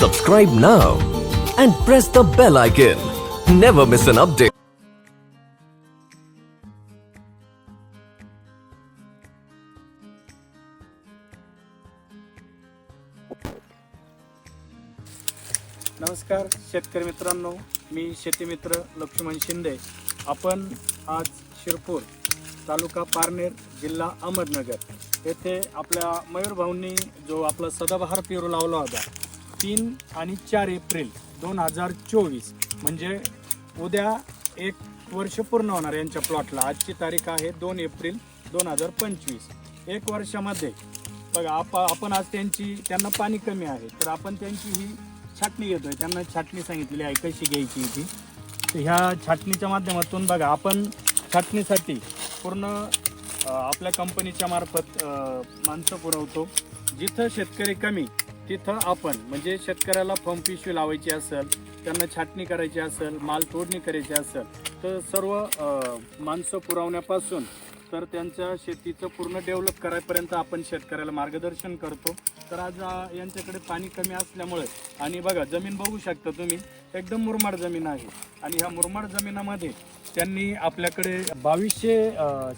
Subscribe now and press the bell icon. Never miss an update. नमस्कार शेतकरी मित्रांनो मी शेतीमित्र लक्ष्मण शिंदे आपण आज शिरपूर तालुका पारनेर जिल्हा अहमदनगर येथे आपल्या मयूर भाऊंनी जो आपला सदाबहार पेरू लावला होता तीन आणि चार एप्रिल दोन हजार चोवीस म्हणजे उद्या एक वर्ष पूर्ण होणार यांच्या प्लॉटला. आजची तारीख आहे दोन एप्रिल दोन हजार पंचवीस. एक वर्षामध्ये बघा आप आपण आज त्यांची त्यांना पाणी कमी आहे तर आपण त्यांची ही छाटणी घेतोय. त्यांना छाटणी सांगितलेली आहे कशी घ्यायची ती? तर ह्या छाटणीच्या माध्यमातून बघा आपण छाटणीसाठी पूर्ण आपल्या कंपनीच्या मार्फत माणसं पुरवतो. जिथं शेतकरी कमी तिथं आपण म्हणजे शेतकऱ्याला पंप पिशवी लावायची असेल त्यांना छाटणी करायची असेल माल तोडणी करायची असेल तर सर्व माणसं पुरवण्यापासून तर त्यांच्या शेतीचं पूर्ण डेव्हलप करायपर्यंत आपण शेतकऱ्याला मार्गदर्शन करतो. तर आज यांच्याकडे पाणी कमी असल्यामुळे आणि बघा जमीन बघू शकता तुम्ही एकदम मुरमाड जमीन आहे. आणि ह्या मुरमाड जमिनामध्ये त्यांनी आपल्याकडे बावीसशे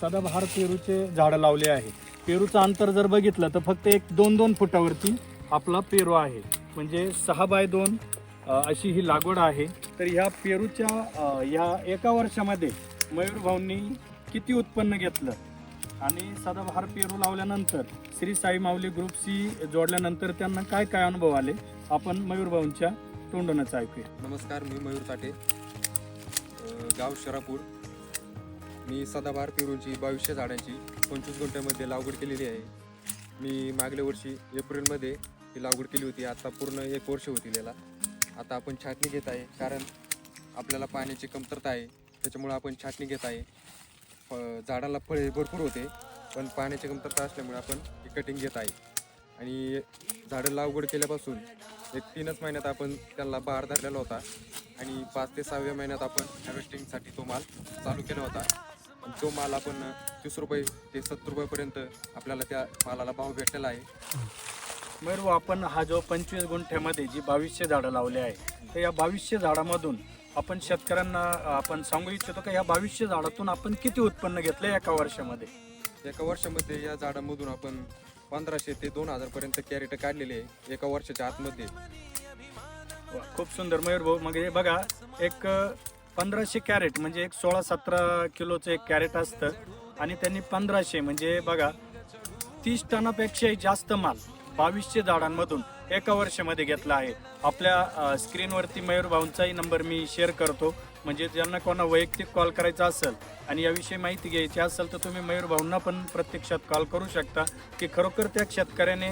सदाबहार पेरूचे झाडं लावले आहे. पेरूचं अंतर जर बघितलं तर फक्त एक दोन दोन फुटावरती आपला पेरू आहे. म्हणजे सहा बाय दोन अशी ही लागवड आहे. तर ह्या पेरूच्या ह्या एका वर्षामध्ये मयूर भाऊंनी किती उत्पन्न घेतलं? आणि सदाबहार पेरू लावल्यानंतर श्री साई माऊली ग्रुपशी जोडल्यानंतर त्यांना काय काय अनुभव आले? आपण मयूर भाऊंच्या तोंडूनच ऐकूया. नमस्कार मी मयूर ताटे. गाव शरापूर. मी सदाबहार पेरूंची बावीसशे झाडांची पंचवीस गुंठ्यामध्ये लागवड केलेली आहे. मी मागल्या वर्षी एप्रिलमध्ये ती लागवड केली होती. आता पूर्ण एक वर्ष होतील त्याला आता आपण छाटणी घेत आहे कारण आपल्याला पाण्याची कमतरता आहे. त्याच्यामुळं आपण छाटणी घेत आहे. फ- झाडाला फळे भरपूर होते पण पाण्याची कमतरता असल्यामुळे आपण ही कटिंग घेत आहे. आणि झाडं लागवड केल्यापासून एक तीनच महिन्यात आपण त्याला बहार धरलेला होता. आणि पाच ते सहाव्या महिन्यात आपण हार्वेस्टिंगसाठी तो माल चालू केला होता. तो माल आपण तीस रुपये ते सत्तर रुपयेपर्यंत आपल्याला त्या मालाला भाव भेटलेला आहे. मयूर आपण हा जो पंचवीस गुंठ्यामध्ये जी बावीसशे झाडं लावले आहे तर या बावीसशे झाडामधून आपण शेतकऱ्यांना आपण सांगू इच्छितो का या बावीसशे झाडातून आपण किती उत्पन्न घेतलं एका वर्षामध्ये? एका वर्षामध्ये या झाडामधून आपण पंधराशे ते दोन हजारपर्यंत कॅरेट काढलेले आहे एका वर्षाच्या आतमध्ये. खूप सुंदर. मयूर भाऊ मग हे बघा एक पंधराशे कॅरेट म्हणजे एक सोळा सतरा किलोचं एक कॅरेट असतं आणि त्यांनी पंधराशे म्हणजे बघा तीस टनापेक्षाही जास्त माल. बावीसशे झाडांमधून एका वर्षामध्ये घेतला आहे. आपल्या स्क्रीनवरती मयूर भाऊंचाही नंबर मी शेअर करतो. म्हणजे ज्यांना कोणा वैयक्तिक कॉल करायचा असेल आणि याविषयी माहिती घ्यायची असेल तर तुम्ही मयूर भाऊंना पण प्रत्यक्षात कॉल करू शकता. की खरोखर त्या शेतकऱ्याने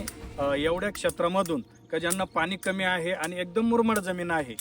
एवढ्या क्षेत्रामधून का ज्यांना पाणी कमी आहे आणि एकदम मुरमाड जमीन आहे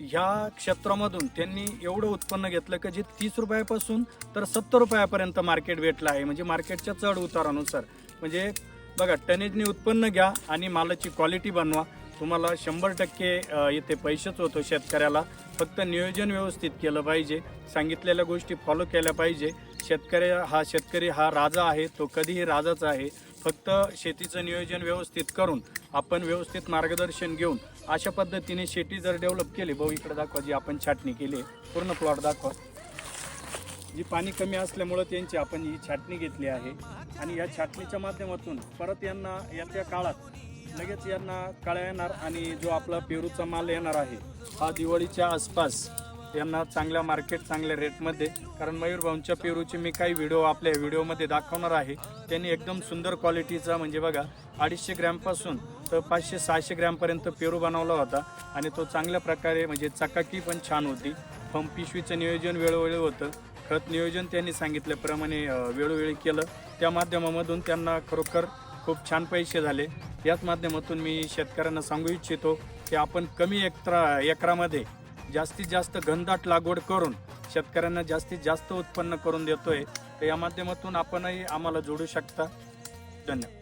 ह्या क्षेत्रामधून त्यांनी एवढं उत्पन्न घेतलं की जे तीस रुपयापासून तर सत्तर रुपयापर्यंत मार्केट भेटलं आहे. म्हणजे मार्केटच्या चढ उतारानुसार. म्हणजे बघा टनेजने उत्पन्न घ्या आणि मालाची क्वालिटी बनवा. तुम्हाला शंभर टक्के अ, इथे पैसेच होतो शेतकऱ्याला. फक्त नियोजन व्यवस्थित केलं पाहिजे. सांगितलेल्या गोष्टी फॉलो केल्या पाहिजे. शेतकरी हा शेतकरी हा राजा आहे तो कधीही राजाच आहे. फक्त शेतीचं नियोजन व्यवस्थित करून आपण व्यवस्थित मार्गदर्शन घेऊन अशा पद्धतीने शेती जर डेव्हलप केली भाऊ इकडे दाखवा जी आपण छाटणी केली आहे. पूर्ण प्लॉट दाखवा. जी पाणी कमी असल्यामुळं त्यांची आपण ही छाटणी घेतली आहे. आणि या छाटणीच्या माध्यमातून परत यांना याच्या काळात लगेच यांना कळ्या येणार आणि जो आपला पेरूचा माल येणार आहे हा दिवाळीच्या आसपास यांना चांगल्या मार्केट चांगल्या रेटमध्ये कारण मयूरभाऊंच्या पेरूचे मी काही व्हिडिओ आपल्या व्हिडिओमध्ये दाखवणार आहे. त्यांनी एकदम सुंदर क्वालिटीचा म्हणजे बघा अडीचशे ग्रॅमपासून तर पाचशे सहाशे ग्रॅमपर्यंत पेरू बनवला होता. आणि तो चांगल्या प्रकारे म्हणजे चकाकी पण छान होती. पण पिशवीचं नियोजन वेळोवेळी होतं. खत नियोजन त्यांनी सांगितल्याप्रमाणे वेळोवेळी केलं. त्या माध्यमामधून त्यांना खरोखर खूप छान पैसे झाले. याच माध्यमातून मी शेतकऱ्यांना सांगू इच्छितो की आपण कमी एकत्रा एकरामध्ये जास्तीत जास्त घनदाट लागवड करून शेतकऱ्यांना जास्तीत जास्त उत्पन्न करून देतोय. तर या माध्यमातून आपणही आम्हाला जोडू शकता. धन्यवाद.